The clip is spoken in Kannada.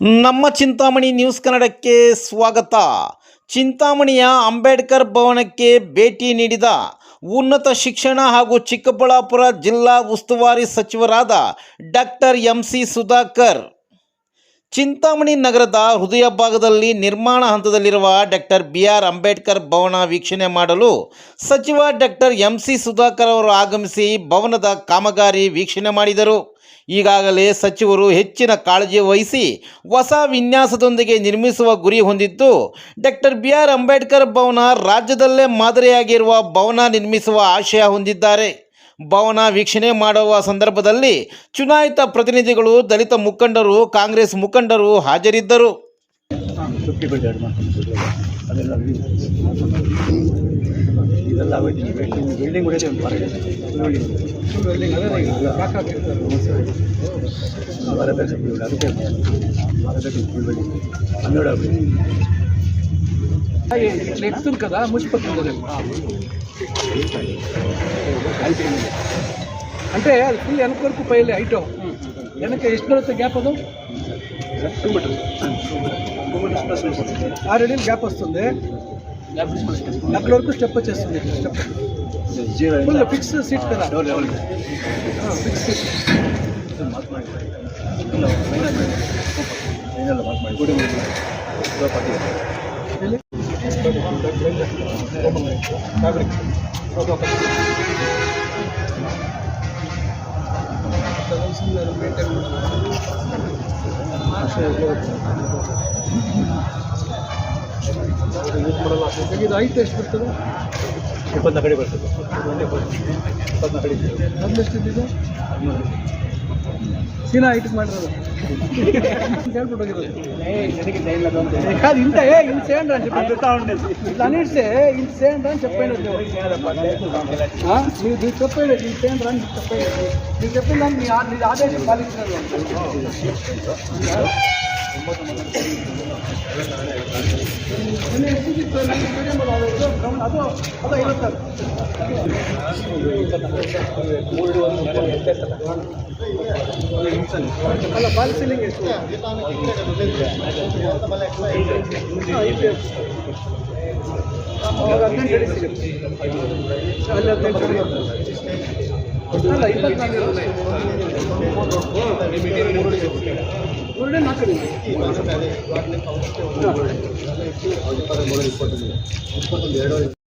ನಮ್ಮ ಚಿಂತಾಮಣಿ ನ್ಯೂಸ್ ಕನ್ನಡಕ್ಕೆ ಸ್ವಾಗತ. ಚಿಂತಾಮಣಿಯ ಅಂಬೇಡ್ಕರ್ ಭವನಕ್ಕೆ ಭೇಟಿ ನೀಡಿದ ಉನ್ನತ ಶಿಕ್ಷಣ ಹಾಗೂ ಚಿಕ್ಕಬಳ್ಳಾಪುರ ಜಿಲ್ಲಾ ಉಸ್ತುವಾರಿ ಸಚಿವರಾದ doctor M C Sudhakar. Chintamani ನಗರದ ಹೃದಯ ಭಾಗದಲ್ಲಿ ನಿರ್ಮಾಣ ಹಂತದಲ್ಲಿರುವ ಡಾಕ್ಟರ್ ಬಿ ಆರ್ ಅಂಬೇಡ್ಕರ್ ಭವನ ವೀಕ್ಷಣೆ ಮಾಡಲು ಸಚಿವ ಡಾಕ್ಟರ್ ಎಂ ಸಿ ಸುಧಾಕರ್ ಅವರು ಆಗಮಿಸಿ ಭವನದ ಕಾಮಗಾರಿ ವೀಕ್ಷಣೆ ಮಾಡಿದರು. ಈಗಾಗಲೇ ಸಚಿವರು ಹೆಚ್ಚಿನ ಕಾಳಜಿ ವಹಿಸಿ ಹೊಸ ವಿನ್ಯಾಸದೊಂದಿಗೆ ನಿರ್ಮಿಸುವ ಗುರಿ ಹೊಂದಿದ್ದು, ಡಾಕ್ಟರ್ ಬಿ ಆರ್ ಅಂಬೇಡ್ಕರ್ ಭವನ ರಾಜ್ಯದಲ್ಲೇ ಮಾದರಿಯಾಗಿರುವ ಭವನ ನಿರ್ಮಿಸುವ ಆಶಯ ಹೊಂದಿದ್ದಾರೆ. ಭವನ ವೀಕ್ಷಣೆ ಮಾಡುವ ಸಂದರ್ಭದಲ್ಲಿ ಚುನಾಯಿತ ಪ್ರತಿನಿಧಿಗಳು ದಲಿತ ಮುಖಂಡರು ಕಾಂಗ್ರೆಸ್ ಮುಖಂಡರು ಹಾಜರಿದ್ದರು. ఇట్లా ఎక్కుతుంది కదా ముచ్చిపోతుంది అది. అంటే అది ఫుల్ వెనక వరకు పైలే హైట్ వెనక ಎಷ್ಟು ಬರುತ್ತೆ ಗ್ಯಾಪ್ ಅದು two meters two meters plus ఆరు అడుగులు గ్యాప్ వస్తుంది అక్కడ వరకు స్టెప్ వచ్చేస్తుంది step zero full fix seat కదా డోర్ లెవెల్ ఫిక్స్ సీట్ ಮಾತು ಮಾಡಿ ಕೊಡಿ ಪಟ್ಟಿ ಇದು ಎಷ್ಟು ಬರ್ತದೆ ಇಪ್ಪತ್ತನೇ ಕಡೆ ಬರ್ತದೆ. ಇಪ್ಪತ್ತನ ಕಡೆ ಎಷ್ಟು ಇದು ಸೀನಾ ಹೇಳ್ಬಿಟ್ಟು ಹೋಗಿರೋದು కాదు ఇంత ఏ ఇంత చేయండి అని చెప్పి ఉండేది. అన్నిటిసే ఇంత చేయండి అని చెప్పండి. నీవు నీకు చెప్పండి ఇంత చేయండి అని చెప్పేది. నీకు చెప్పిన దాన్ని ఆదేశం పాలించారు ಅಲ್ಲ ಬಾಲ್ ಸೀಲಿಂಗ್ ಎಷ್ಟು. ಅವಾಗ ಹದಿನೆಂಟು ಅಡಿ ಸಿಗುತ್ತೆ. ಅಡಿ. ಇಪ್ಪತ್ತೊಂದು ಎರಡು